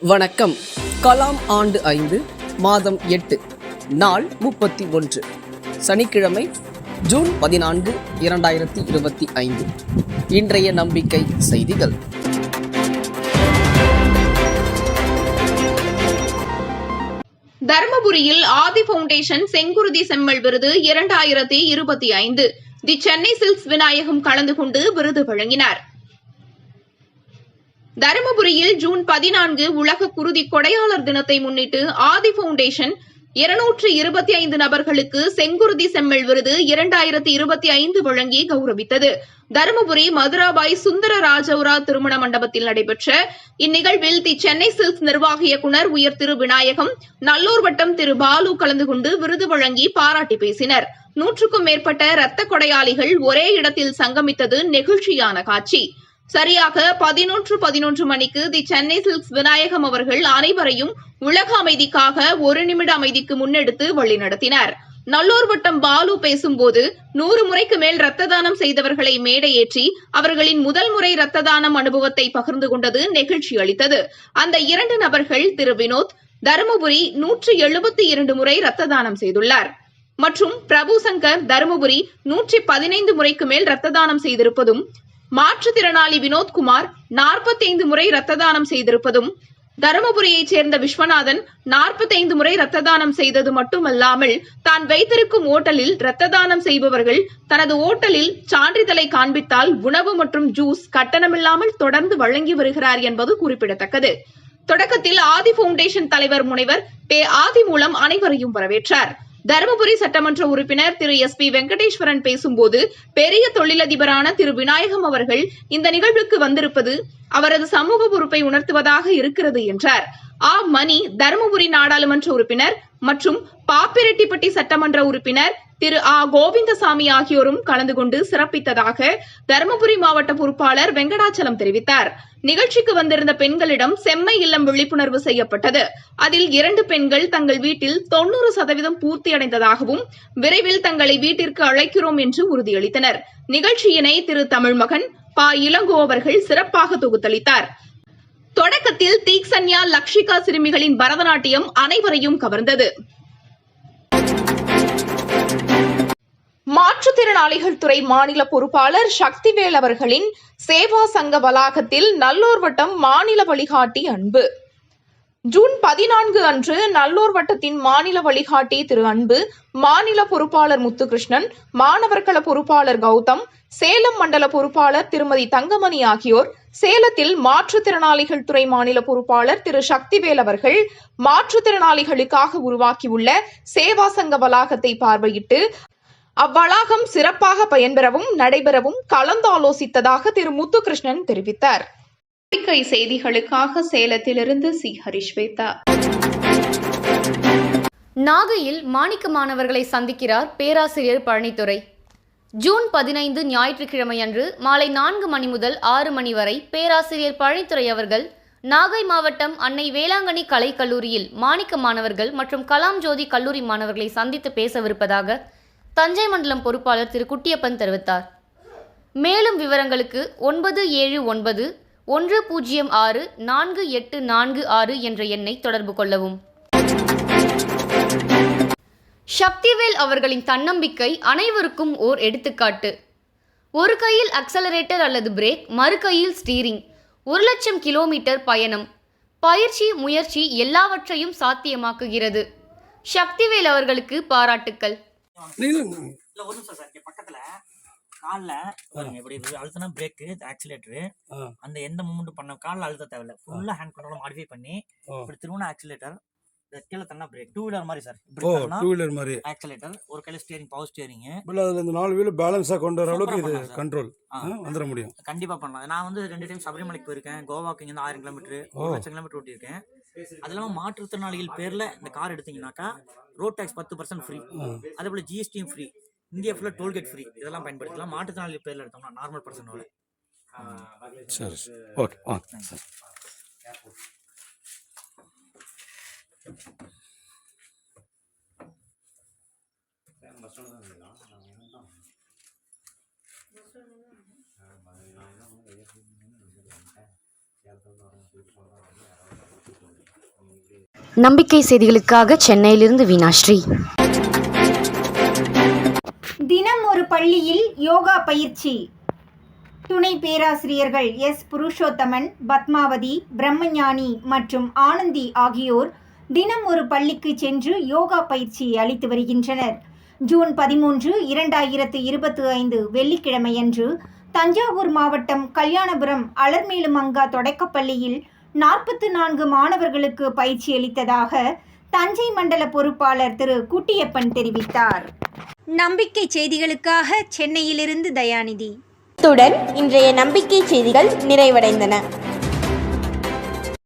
வணக்கம். கலாம் ஆண்டு ஐந்து மாதம் எட்டு நாள் முப்பத்தி ஒன்று. சனிக்கிழமை ஜூன் பதினான்கு இரண்டாயிரத்தி இருபத்தி ஐந்து. இன்றைய நம்பிக்கை செய்திகள். தருமபுரியில் ஆதி பவுண்டேஷன் செங்குருதி செம்மல் விருது இரண்டாயிரத்தி இருபத்தி ஐந்து. தி சென்னை சில்க்ஸ் விநாயகம் கலந்து கொண்டு விருது வழங்கினார். தருமபுரியில் ஜூன் பதினான்கு உலக குருதி கொடையாளர் தினத்தை முன்னிட்டு ஆதி பவுண்டேஷன் இருநூற்று இருபத்தி ஐந்து நபர்களுக்கு செங்குருதி செம்மல் விருது இரண்டாயிரத்தி இருபத்தி ஐந்து வழங்கி கௌரவித்தது. தருமபுரி மதுராபாய் சுந்தர ராஜௌரா திருமண மண்டபத்தில் நடைபெற்ற இந்நிகழ்வில் தி சென்னை சில்க்ஸ் நிர்வாக இயக்குநர் உயர் திரு விநாயகம் நல்லூர் வட்டம் திரு பாலு கலந்து கொண்டு விருது வழங்கி பாராட்டி பேசினர். நூற்றுக்கும் மேற்பட்ட இரத்த கொடையாளிகள் ஒரே இடத்தில் சங்கமித்தது நெகிழ்ச்சியான காட்சி. சரியாக பதினொன்று பதினொன்று மணிக்கு தி சென்னை சில்க்ஸ் விநாயகம் அவர்கள் அனைவரையும் உலக அமைதிக்காக ஒரு நிமிட அமைதிக்கு முன்னெடுத்து வழிநடத்தினார் நல்லூர் வட்டம் பாலு பேசும்போது நூறு முறைக்கு மேல் ரத்த தானம் செய்தவர்களை மேடையேற்றி அவர்களின் முதல் முறை ரத்த தானம் அனுபவத்தை பகிர்ந்து கொண்டது நெகிழ்ச்சி அளித்தது. அந்த இரண்டு நபர்கள் திரு வினோத் தருமபுரி நூற்று எழுபத்தி இரண்டு முறை ரத்த தானம் செய்துள்ளார். மற்றும் பிரபு சங்கர் தருமபுரி நூற்றி பதினைந்து முறைக்கு மேல் ரத்த தானம் செய்திருப்பதும் மாற்றுத்திறனாளி வினோத்குமார் நாற்பத்தைந்து முறை ரத்த தானம் செய்திருப்பதும் தருமபுரியைச் சேர்ந்த விஸ்வநாதன் நாற்பத்தைந்து முறை ரத்த தானம் செய்தது மட்டுமல்லாமல் தான் வைத்திருக்கும் ஓட்டலில் ரத்த தானம் செய்பவர்கள் தனது ஓட்டலில் சான்றிதழை காண்பித்தால் உணவு மற்றும் ஜூஸ் கட்டணமில்லாமல் தொடர்ந்து வழங்கி வருகிறார் என்பது குறிப்பிடத்தக்கது. தொடக்கத்தில் ஆதி பவுண்டேஷன் தலைவர் முனைவர் பே ஆதி மூலம் அனைவரையும் வரவேற்றார். தருமபுரி சட்டமன்ற உறுப்பினர் திரு எஸ் பி வெங்கடேஸ்வரன் பேசும்போது பெரிய தொழிலதிபரான திரு விநாயகம் அவர்கள் இந்த நிகழ்வுக்கு வந்திருப்பது அவரது சமூக பொறுப்பை உணர்த்துவதாக இருக்கிறது என்றார். ஆ. மணி தருமபுரி நாடாளுமன்ற உறுப்பினர் மற்றும் பாப்பிரெட்டிப்பட்டி சட்டமன்ற உறுப்பினர் திரு. ஆ. கோவிந்தசாமி ஆகியோரும் கலந்து கொண்டு சிறப்பித்ததாக தருமபுரி மாவட்ட பொறுப்பாளர் வெங்கடாச்சலம் தெரிவித்தார். நிகழ்ச்சிக்கு வந்திருந்த பெண்களிடம் செம்மை இல்லம் விழிப்புணர்வு செய்யப்பட்டது. அதில் இரண்டு பெண்கள் தங்கள் வீட்டில் தொன்னூறு சதவீதம் பூர்த்தியடைந்ததாகவும் விரைவில் தங்களை வீட்டிற்கு அழைக்கிறோம் என்று உறுதியளித்தனர். நிகழ்ச்சியினை திரு. தமிழ்மகன் பா. இளங்கோ அவர்கள் சிறப்பாக தொகுத்தளித்தார். தொடக்கத்தில் தீக்சன்யா லக்ஷிகா சிறுமிகளின் பரதநாட்டியம் அனைவரையும் கவர்ந்தது. மாற்றுத்திறனாளிகள் துறை மாநில பொறுப்பாளர் சக்திவேல் அவர்களின் சேவா சங்க வளாகத்தில் நல்லோர் வட்டம் மாநில வழிகாட்டி அன்பு. ஜூன் பதினான்கு அன்று நல்லூர் வட்டத்தின் மாநில வழிகாட்டி திரு அன்பு மாநில பொறுப்பாளர் முத்துகிருஷ்ணன் மாணவர்கள பொறுப்பாளர் கௌதம் சேலம் மண்டல பொறுப்பாளர் திருமதி தங்கமணி ஆகியோர் சேலத்தில் மாற்றுத்திறனாளிகள் துறை மாநில பொறுப்பாளர் திரு. சக்திவேல் அவர்கள் மாற்றுத்திறனாளிகளுக்காக உருவாக்கியுள்ள சேவா சங்க வளாகத்தை பார்வையிட்டு அவ்வளாகம் சிறப்பாக பயன்பெறவும் நடைபெறவும் கலந்தாலோசித்ததாக திரு. முத்துகிருஷ்ணன் தெரிவித்தார். பத்திரிகை செய்திகளுக்காக சேலத்திலிருந்து சி. ஹரிஷ்வேதா நாகையில் மாணிக்க மாணவர்களை சந்திக்கிறார் பேராசிரியர் பழனித்துறை. ஜூன் பதினைந்து ஞாயிற்றுக்கிழமையன்று மாலை நான்கு மணி முதல் ஆறு மணி வரை பேராசிரியர் பழனித்துறை அவர்கள் நாகை மாவட்டம் அன்னை வேளாங்கண்ணி கலைக் கல்லூரியில் மாணிக்க மாணவர்கள் மற்றும் கலாம் ஜோதி கல்லூரி மாணவர்களை சந்தித்து பேசவிருப்பதாக தஞ்சை மண்டலம் பொறுப்பாளர் திரு குட்டியப்பன் தெரிவித்தார். மேலும் விவரங்களுக்கு ஒன்பது ஏழு ஒன்பது ஒன்று பூஜ்ஜியம் ஆறு நான்கு எட்டு நான்கு ஆறு என்ற எண்ணை தொடர்பு கொள்ளவும். சக்திவேல் அவர்களின் தன்னம்பிக்கை அனைவருக்கும் ஓர் எடுத்துக்காட்டு. ஒரு கையில் அக்சலரேட்டர் அல்லது பிரேக் மறு கையில் ஸ்டீரிங் ஒரு லட்சம் கிலோமீட்டர் பயணம். பயிற்சி முயற்சி எல்லாவற்றையும் சாத்தியமாக்குகிறது. சக்திவேல் அவர்களுக்கு பாராட்டுக்கள். இல்ல ஒரு நிமிஷம் சார். இங்க பக்கத்துல கால்ல பாருங்க இப்படி இது அழுத்தினா பிரேக்கு ஆக்சிலேட்டரு அந்த எந்த மூமெண்ட் பண்ண கால்ல அழுத்த தேவையில்ல. ஃபுல்லா ஹேண்ட் கண்ட்ரோல் மாடிஃபை பண்ணி இப்படி திருவண்ணா ஆக்சிலேட்டர் கீழே தண்ணா பிரேக் டூ வீலர் மாதிரி சார் ஓ டூ வீலர் மாதிரி. ஆக்சிலேட்டர் ஒரு கையில ஸ்டியரிங் பவர் ஸ்டியரிங் இல்லை அதில் இந்த நாலு வீலர் பேலன்ஸாக கொண்டு வர அளவுக்கு இது. கண்ட்ரோல். வந்துட முடியும். கண்டிப்பா பண்ணலாம். நான் வந்து ரெண்டு டைம் சபரிமலைக்கு போயிருக்கேன். கோவாக்கு இங்க ஆயிரம் கிலோமீட்டர். ஒரு லட்சம் கிலோமீட்டர் ஓட்டியிருக்கேன். அது இல்லாம மாற்றுத்திறனாளிகள் பேர்ல இந்த கார் எடுத்தீங்கன்னாக்கா ரோட் டேக்ஸ் பத்து பர்சன்ட் ஃப்ரீ அதே போல ஜிஎஸ்டியும் ஃப்ரீ இந்தியா ஃபுல்லா டோல்கேட் ஃப்ரீ இதெல்லாம் பயன்படுத்தலாம். மாற்றுத்திறனாளி பேர்ல எடுத்தோம்னா நார்மல் பர்சனோட சரி சரி. ஓகே வாங்க சரி. நம்பிக்கை செய்திகளுக்காக சென்னையிலிருந்து வீணாஸ்ரீ தினம் ஒரு பள்ளியில் யோகா பயிற்சி துணை பேராசிரியர்கள் எஸ் புருஷோத்தமன் பத்மாவதி பிரம்மஞானி மற்றும் ஆனந்தி ஆகியோர் தினம் ஒரு பள்ளிக்கு சென்று யோகா பயிற்சி அளித்து வருகின்றனர். ஜூன் பதிமூன்று இரண்டாயிரத்து இருபத்தி ஐந்து வெள்ளிக்கிழமையன்று தஞ்சாவூர் மாவட்டம் கல்யாணபுரம் அலர்மேலுமங்கா தொடக்கப்பள்ளியில் நாற்பத்து நான்கு மாணவர்களுக்கு பயிற்சி அளித்ததாக தஞ்சை மண்டல பொறுப்பாளர் திரு குட்டியப்பன் தெரிவித்தார். நம்பிக்கை செய்திகளுக்காக சென்னையிலிருந்து தயாநிதி. இத்துடன் இன்றைய நம்பிக்கை செய்திகள் நிறைவடைந்தன.